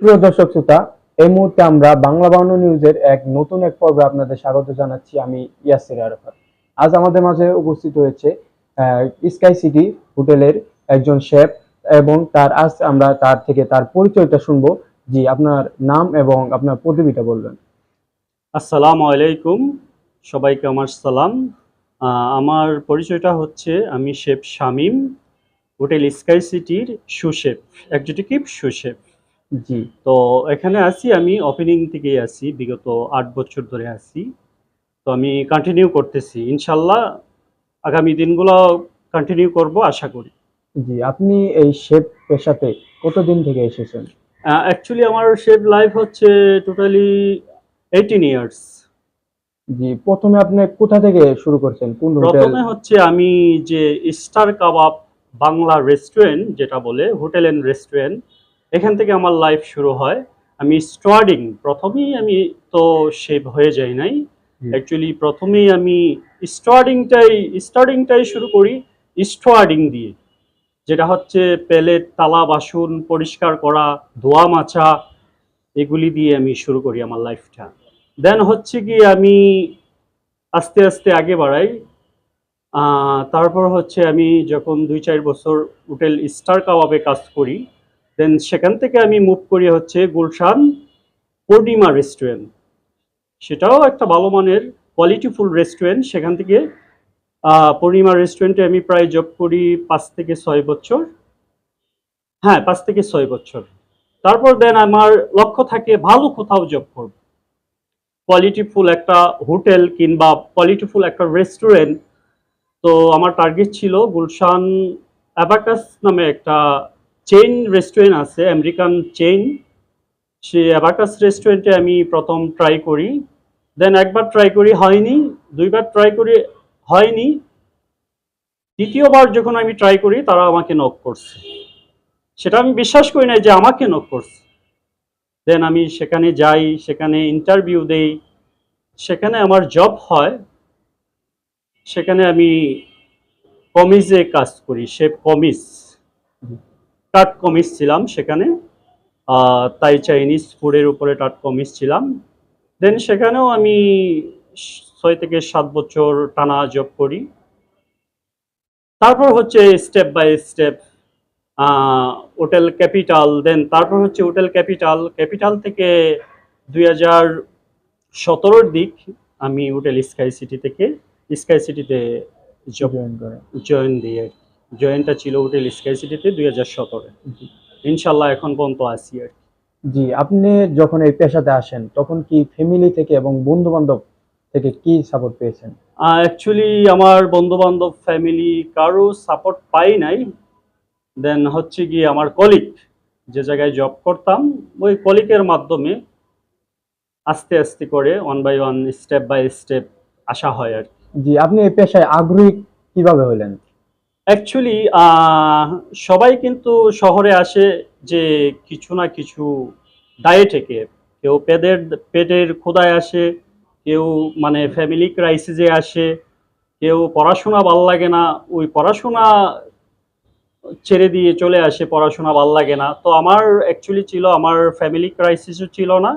প্রিয় দর্শক শ্রোতা, এই মুহূর্তে আমরা বাংলা বাংলা নিউজের এক নতুন এক পর্বে আপনাদের স্বাগত জানাচ্ছি আমি ইয়াসির আরাফাত। আজ আমাদের মাঝে উপস্থিত হয়েছে স্কাই সিটি হোটেলের একজন শেফ এবং তার আজ আমরা তার থেকে তার পরিচয়টা শুনব। জি, আপনার নাম এবং আপনার পদবিটা বলবেন। আসসালামু আলাইকুম, সবাইকে আমার সালাম। আমার পরিচয়টা হচ্ছে আমি শেফ শামিম, হোটেল স্কাই সিটির সুশেফ এক্সিকিউটিভ সুশেফ। জি তো এখানে আছি আমি ওপেনিং থেকেই আছি বিগত আট বছর ধরে আছি তো আমি কন্টিনিউ করতেছি। ইনশাল্লাহ আগামী দিনগুলো কন্টিনিউ করব আশা করি। জি আপনি এই শেফ পেশাতে কতদিন থেকে এসেছেন? অ্যাকচুয়ালি আমার শেফ লাইফ হচ্ছে টোটালি এইটিন ইয়ার্স জি প্রথমে আপনি কোথা থেকে শুরু করছেন? কোন প্রথমে হচ্ছে আমি যে স্টার কাবাব বাংলা রেস্টুরেন্ট যেটা বলে হোটেল এন্ড রেস্টুরেন্ট এখান থেকে আমার লাইফ শুরু হয়। আমি স্টার্টিং প্রথমেই আমি তো শেভ হয়ে যাই নাই। অ্যাকচুয়ালি প্রথমেই আমি স্টার্টিংটাই স্টার্টিংটাই শুরু করি স্টার্টিং দিয়ে। যেটা হচ্ছে প্লেট তালা বাসন পরিষ্কার করা ধোয়া মাছা এগুলি দিয়ে আমি শুরু করি আমার লাইফটা দেন হচ্ছে কি আমি আস্তে আস্তে আগে বাড়াই। তারপর হচ্ছে আমি যখন দুই চার বছর হোটেল স্টার কাবাবে কাজ করি দেন সেখান থেকে আমি মুভ করি হচ্ছে গুলশান পূর্ণিমা রেস্টুরেন্ট সেটাও একটা ভালো মানের কোয়ালিটিফুল রেস্টুরেন্ট সেখান থেকে পূর্ণিমা রেস্টুরেন্টে আমি প্রায় জব করি পাঁচ থেকে ছয় বছর। হ্যাঁ পাঁচ থেকে ছয় বছর। তারপর দেন আমার লক্ষ্য থাকে ভালো কোথাও জব করব। কোয়ালিটিফুল একটা হোটেল কিংবা কোয়ালিটিফুল একটা রেস্টুরেন্ট তো আমার টার্গেট ছিল গুলশান অ্যাবাকাস নামে একটা চেইন রেস্টুরেন্ট আছে আমেরিকান চেইন সে অ্যাবাকাস রেস্টুরেন্টে আমি প্রথম ট্রাই করি। দেন একবার ট্রাই করি, হয়নি। দুইবার ট্রাই করি, হয়নি। দ্বিতীয়বার যখন আমি ট্রাই করি, তারা আমাকে নক করছে। সেটা আমি বিশ্বাস করি না যে আমাকে নক করছে। দেন আমি সেখানে যাই, সেখানে ইন্টারভিউ দেই। সেখানে আমার জব হয়। সেখানে আমি কমিজে কাজ করি, সে কমিজ। টাট কমিজ ছিলাম সেখানে। তাই চাইনিজ ফুডের উপরে টাট কমিজ ছিলাম। দেন সেখানেও আমি ছয় থেকে সাত বছর টানা জব করি। তারপর হচ্ছে step by step hotel capital then তারপর হচ্ছে হোটেল ক্যাপিটাল ক্যাপিটাল থেকে দুই হাজার সতেরোর দিক আমি হোটেল স্কাই সিটি থেকে স্কাই সিটিতে জয়েন করেন জয়েন দিয়ে জয়েনটা ছিল হোটেল স্কাই সিটিতে দুই হাজার সতেরো ইনশাল্লাহ এখন পর্যন্ত আছি আর। জি আপনি যখন এই পেশাতে আসেন তখন কি ফ্যামিলি থেকে এবং বন্ধু বান্ধব থেকে কি সাপোর্ট পেয়েছেন অ্যাকচুয়ালি আমার বন্ধু বান্ধব ফ্যামিলি কারও সাপোর্ট পাই নাই দেন হচ্ছে গিয়ে আমার কলিগ যে জায়গায় জব করতাম ওই কলিগের মাধ্যমে আস্তে আস্তে করে one by one step by step আসা হয় আর কি। জি আপনি এই পেশায় আগ্রহী কীভাবে হলেন অ্যাকচুয়ালি সবাই কিন্তু শহরে আসে যে কিছু না কিছু দায়ে কেউ পেটের পেটের ক্ষুদায় আসে, কেউ মানে ফ্যামিলি ক্রাইসিসে আসে, কেউ পড়াশোনা ভালো লাগে না, ওই পড়াশোনা ছেড়ে দিয়ে চলে আসে, পড়াশোনা ভালো লাগে না। তো আমার অ্যাকচুয়ালি ছিল, আমার ফ্যামিলি ক্রাইসিসও ছিল না।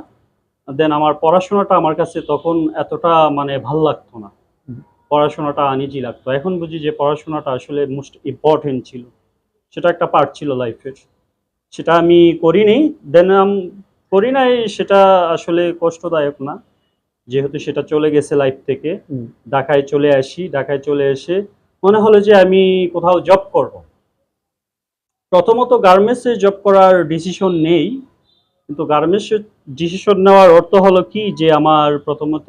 দেন আমার পড়াশোনাটা আমার কাছে তখন এতটা মানে ভালো লাগতো না। পড়াশোনাটা আনিজি লাগতো। এখন বুঝি যে পড়াশোনাটা আসলে মোস্ট ইম্পর্টেন্ট ছিল। সেটা একটা পার্ট ছিল লাইফের সেটা আমি করিনি। দেন করি নাই সেটা আসলে কষ্টদায়ক না। যেহেতু সেটা চলে গেছে লাইফ থেকে। ঢাকায় চলে আসি ঢাকায় চলে এসে মনে হলো যে আমি কোথাও জব করব। প্রথমত গার্মেন্টসে জব করার ডিসিশন নেই। কিন্তু গার্মেন্টসে ডিসিশন নেওয়ার অর্থ হলো কি? যে আমার প্রথমত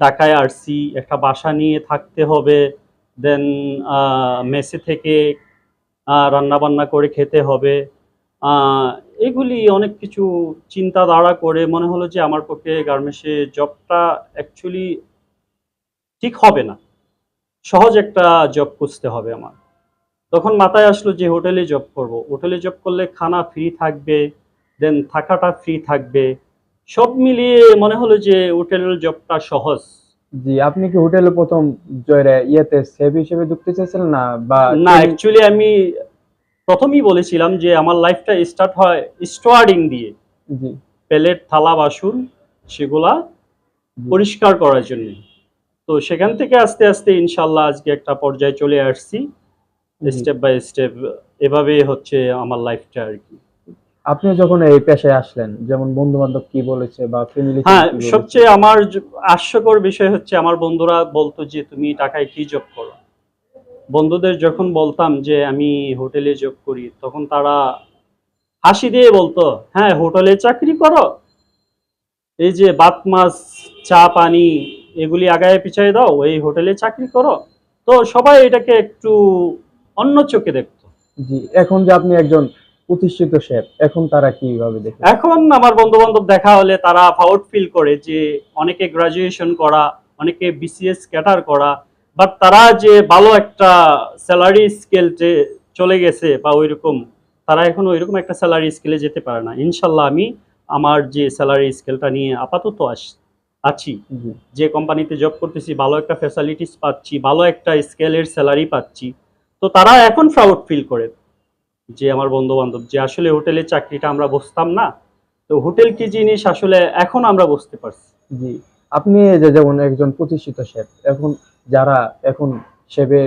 ঢাকায় আসছি একটা বাসা নিয়ে থাকতে হবে। দেন মেসে থেকে রান্না বান্না করে খেতে হবে। এগুলি অনেক কিছু চিন্তা দ্বারা করে মনে হলো যে আমার পক্ষে গার্মেন্টসে জবটা অ্যাকচুয়ালি ঠিক হবে না। সহজ একটা জব খুঁজতে হবে আমার। তখন মাথায় আসলো যে হোটেলে জব করব। হোটেলে জব করলে খানা ফ্রি থাকবে দেন থাকাটা ফ্রি থাকবে। সব মিলিয়ে মনে হলো যে হোটেলের জবটা সহজ। জি আপনি কি হোটেলে প্রথম জয়রে ইয়েতে সেফ হিসেবে ঢুকতে চেয়েছিলেন না? বা না অ্যাকচুয়ালি আমি প্রথমেই বলেছিলাম যে আমার লাইফটা স্টার্ট হয় স্টার্টিং দিয়ে। জি। প্লেট থালা বাসন সেগুলা পরিষ্কার করার জন্য। তো সেখান থেকে আস্তে আস্তে ইনশাল্লাহ আজকে একটা পর্যায়ে চলে আসছি। স্টেপ বাই স্টেপ এভাবে হচ্ছে আমার লাইফটা আর কি। আপনি যখন এই পেশায় আসলেন যেমন বন্ধু বান্ধব কি বলেছে বা ফ্যামিলি হ্যাঁ সবচেয়ে আমার হাস্যকর বিষয় হচ্ছে আমার বন্ধুরা বলতো যে তুমি টাকায় কি জব করো? বন্ধুদের যখন বলতাম যে আমি হোটেলে জব করি তখন তারা হাসি দিয়ে বলতো হ্যাঁ হোটেলে চাকরি করো। এই যে বাত মাছ চা পানি এগুলি আগায় পিছায় দাও এই হোটেলে চাকরি করো। তো সবাই এটাকে একটু অন্য চোখে দেখতো। জি এখন যে আপনি একজন প্রতিষ্ঠিত শেফ এখন তারা কীভাবে দেখে? এখন আমার বন্ধু বান্ধব দেখা হলে তারা প্রাউড ফিল করে যে অনেকে গ্রাজুয়েশন করা অনেকে বিসিএস ক্যাটার করা বাট তারা যে ভালো একটা স্যালারি স্কেলতে চলে গেছে বা ওইরকম তারা এখন ওইরকম একটা স্যালারি স্কেলে যেতে পারে না। ইনশাল্লাহ আমি আমার যে স্যালারি স্কেলটা নিয়ে আপাতত আস- আছি। যে কোম্পানিতে জব করতেছি ভালো একটা ফ্যাসিলিটিস পাচ্ছি ভালো একটা স্কেলের স্যালারি পাচ্ছি। তো তারা এখন প্রাউড ফিল করে। যে আমার বন্ধু বান্ধব যে আসলে হোটেলে চাকরিটা আমরা বসতাম না তো হোটেল কি জিনিস আসলে এখন আমরা বুঝতে পারছি? জি আপনি যে যেমন একজন প্রতিষ্ঠিত শেফ এখন যারা এখন শেফে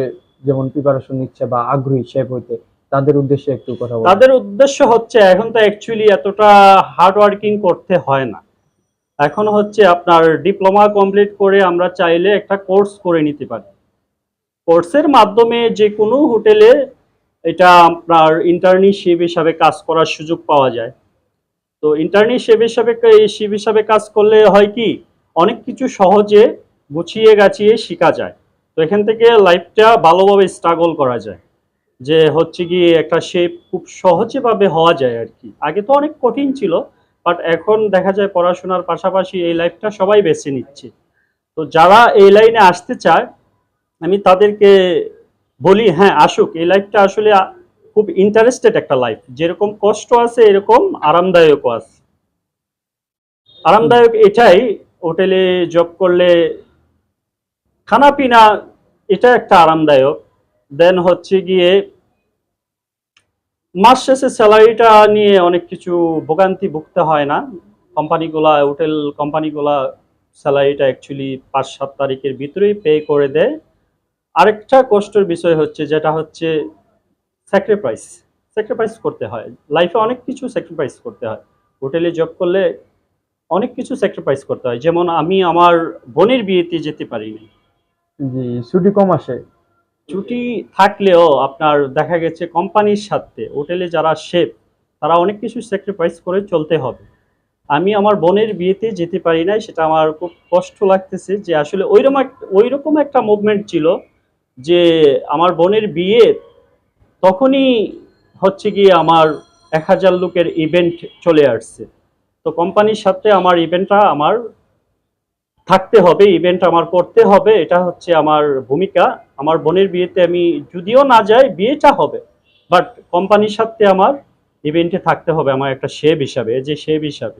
যেমন প্রিপারেশন নিচ্ছে বা আগ্রহী শেফ হইতে তাদের উদ্দেশ্যে একটু কথা বলুন। তাদের উদ্দেশ্য হচ্ছে এখন তো অ্যাকচুয়ালি এতটা হার্ড ওয়ার্কিং করতে হয় না। এখন হচ্ছে আপনার ডিপ্লোমা কমপ্লিট করে আমরা চাইলে একটা কোর্স করে নিতে পারি। কোর্সের মাধ্যমে যে কোনো হোটেলে এটা আপনার ইন্টার্নশিপ হিসাবে কাজ করার সুযোগ পাওয়া যায়। তো ইন্টার্নশিপ হিসাবে শিপ হিসাবে কাজ করলে হয় কি, অনেক কিছু সহজে গুছিয়ে গাছিয়ে শেখা যায়। তো এখান থেকে লাইফটা ভালোভাবে স্ট্রাগল করা যায়। যে হচ্ছে গিয়ে একটা শেপ খুব সহজেভাবে হওয়া যায় আর কি। আগে তো অনেক কঠিন ছিল বাট এখন দেখা যায় পড়াশোনার পাশাপাশি এই লাইফটা সবাই বেছে নিচ্ছে। তো যারা এই লাইনে আসতে চায়, আমি তাদেরকে বলি হ্যাঁ আসুক। এই লাইফটা আসলে খুব ইন্টারেস্টেড একটা লাইফ যেরকম কষ্ট আছে, এরকম আরামদায়কও আছে। আরামদায়ক এটাই হোটেলে জব করলে খানা পিনা, এটা একটা আরামদায়ক। দেন হচ্ছে গিয়ে, মাস শেষে স্যালারিটা নিয়ে অনেক কিছু ভোগান্তি ভুগতে হয় না। কোম্পানিগুলা হোটেল কোম্পানিগুলা স্যালারিটা অ্যাকচুয়ালি পাঁচ সাত তারিখের ভিতরেই পে করে দেয়। আরেকটা কষ্টের বিষয় হচ্ছে যেটা হচ্ছে স্যাক্রিফাইস স্যাক্রিফাইস করতে হয়। লাইফে অনেক কিছু স্যাক্রিফাইস করতে হয়। হোটেলে জব করলে অনেক কিছু স্যাক্রিফাইস করতে হয়। যেমন আমি আমার বোনের বিয়েতে যেতে পারিনি জি ছুটি কম আসে। ছুটি থাকলেও আপনার দেখা গেছে কোম্পানির সাথে হোটেলে যারা শেফ তারা অনেক কিছু স্যাক্রিফাইস করে চলতে হবে। আমি আমার বোনের বিয়েতে যেতে পারি নাই সেটা আমার খুব কষ্ট লাগতেছে যে আসলে ওইরকম এক- ওইরকম একটা মুভমেন্ট ছিল যে আমার বোনের বিয়ে, তখনই হচ্ছে গিয়ে আমার এক হাজার লোকের ইভেন্ট চলে আসছে। তো কোম্পানির সাথে আমার ইভেন্টটা আমার থাকতে হবে ইভেন্ট আমার করতে হবে, এটা হচ্ছে আমার ভূমিকা। আমার বোনের বিয়েতে আমি যদিও না যাই, বিয়েটা হবে বাট কোম্পানির সাথে আমার ইভেন্টে থাকতে হবে, আমার একটা শেভ হিসাবে যে শেভ হিসাবে।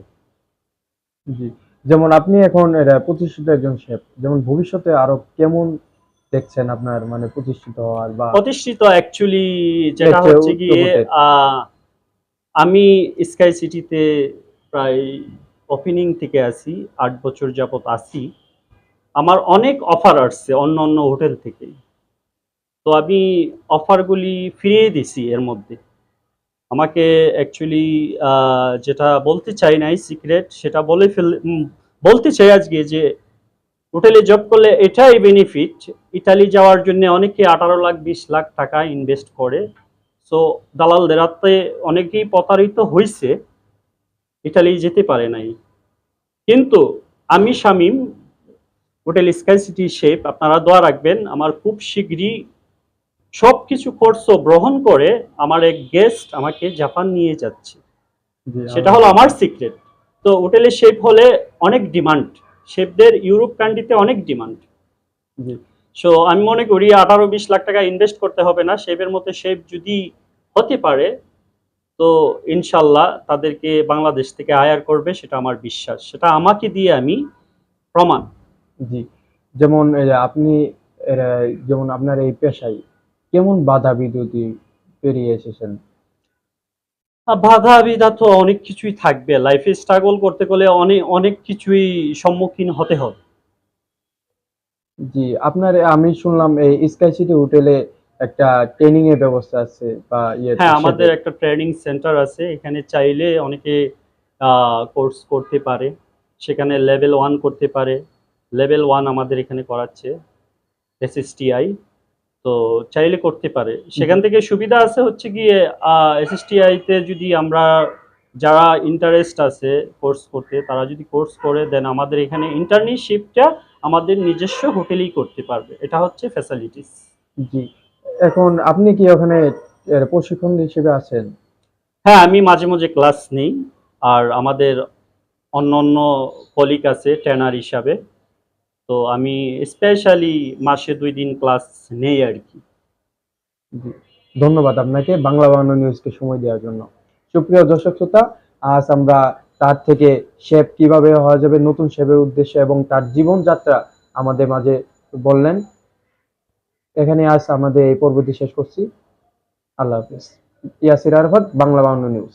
জি, যেমন আপনি এখন এটা প্রতিষ্ঠিত একজন শেফ যেমন ভবিষ্যতে আরও কেমন দেখছেন আপনার মানে প্রতিষ্ঠিত হওয়ার বা প্রতিষ্ঠিত অ্যাকচুয়ালি যেটা হচ্ছে গিয়ে আমি স্কাই সিটিতে প্রায় ওপেনিং থেকে আসি আট বছর যাবত আছি। আমার অনেক অফার আসছে অন্য অন্য হোটেল থেকে। তো আমি অফারগুলি ফিরিয়ে দিছি এর মধ্যে। আমাকে অ্যাকচুয়ালি যেটা বলতে চাই নাই সিক্রেট সেটা বলে ফেল বলতে চাই আজকে যে হোটেলে জব করলে এটাই বেনিফিট ইতালি যাওয়ার জন্য অনেকে আঠারো লাখ বিশ লাখ টাকা ইনভেস্ট করে। সো দালালদের হাতে অনেকেই প্রতারিত হয়েছে ইতালি যেতে পারে নাই। কিন্তু আমি Shamim hotel sky city chef আপনারা দোয়া রাখবেন আমার খুব শীঘ্রই সব কিছু কোর্স গ্রহণ করে আমার এক গেস্ট আমাকে জাপান নিয়ে যাচ্ছে। সেটা হলো আমার সিক্রেট তো হোটেলে শেপ হলে অনেক ডিমান্ড শেফদের ইউরোপ কান্ট্রিতে অনেক ডিমান্ড জি। সো আমি মনে করি আঠারো বিশ লাখ টাকা ইনভেস্ট করতে হবে না। শেফের মতো শেফ যদি হতে পারে তো ইনশাল্লাহ তাদেরকে বাংলাদেশ থেকে আয়ার করবে সেটা আমার বিশ্বাস। সেটা আমাকে দিয়ে আমি প্রমাণ। জি। যেমন আপনি যেমন আপনার এই পেশায় কেমন বাধা বিদ্যুতি পেরিয়ে এসেছেন? বাধা বিধা তো অনেক কিছুই থাকবে। লাইফে স্ট্রাগল করতে গেলে অনেক অনেক কিছুই সম্মুখীন হতে হবে। জি আপনার আমি শুনলাম এই স্কাই সিটি হোটেলে একটা ট্রেনিং এর ব্যবস্থা আছে বা হ্যাঁ আমাদের একটা ট্রেনিং সেন্টার আছে। এখানে চাইলে অনেকে কোর্স করতে পারে। সেখানে লেভেল ওয়ান করতে পারে। লেভেল ওয়ান আমাদের এখানে করাচ্ছে এসএসটিআই তো চাইলে করতে পারে। সেখান থেকে সুবিধা আছে হচ্ছে গিয়ে এসএসটিআই তে যদি আমরা যারা ইন্টারেস্ট আছে কোর্স করতে তারা যদি কোর্স করে দেন আমাদের এখানে ইন্টার্নশিপটা আমাদের নিজস্ব হোটেলেই করতে পারবে। এটা হচ্ছে ফ্যাসিলিটিস জি। এখন আপনি কি ওখানে প্রশিক্ষণ হিসেবে আছেন? হ্যাঁ আমি মাঝে মাঝে ক্লাস নিই। আর আমাদের অন্য অন্য কলিগ আছে ট্রেনার হিসাবে। তো আমি স্পেশালি মাসে দুই দিন ক্লাস নেই আর কি। ধন্যবাদ আপনাকে বাংলা বাংলা নিউজকে সময় দেওয়ার জন্য। সুপ্রিয় দর্শক শ্রোতা, আজ আমরা তার থেকে শেফ কীভাবে হওয়া যাবে, নতুন শেফের উদ্দেশ্যে এবং তার জীবনযাত্রা আমাদের মাঝে বললেন। এখানে আজ আমাদের এই পর্বটি শেষ করছি। আল্লাহ হাফিজ। ইয়াসির আরফাত, বাংলা বাংলা নিউজ।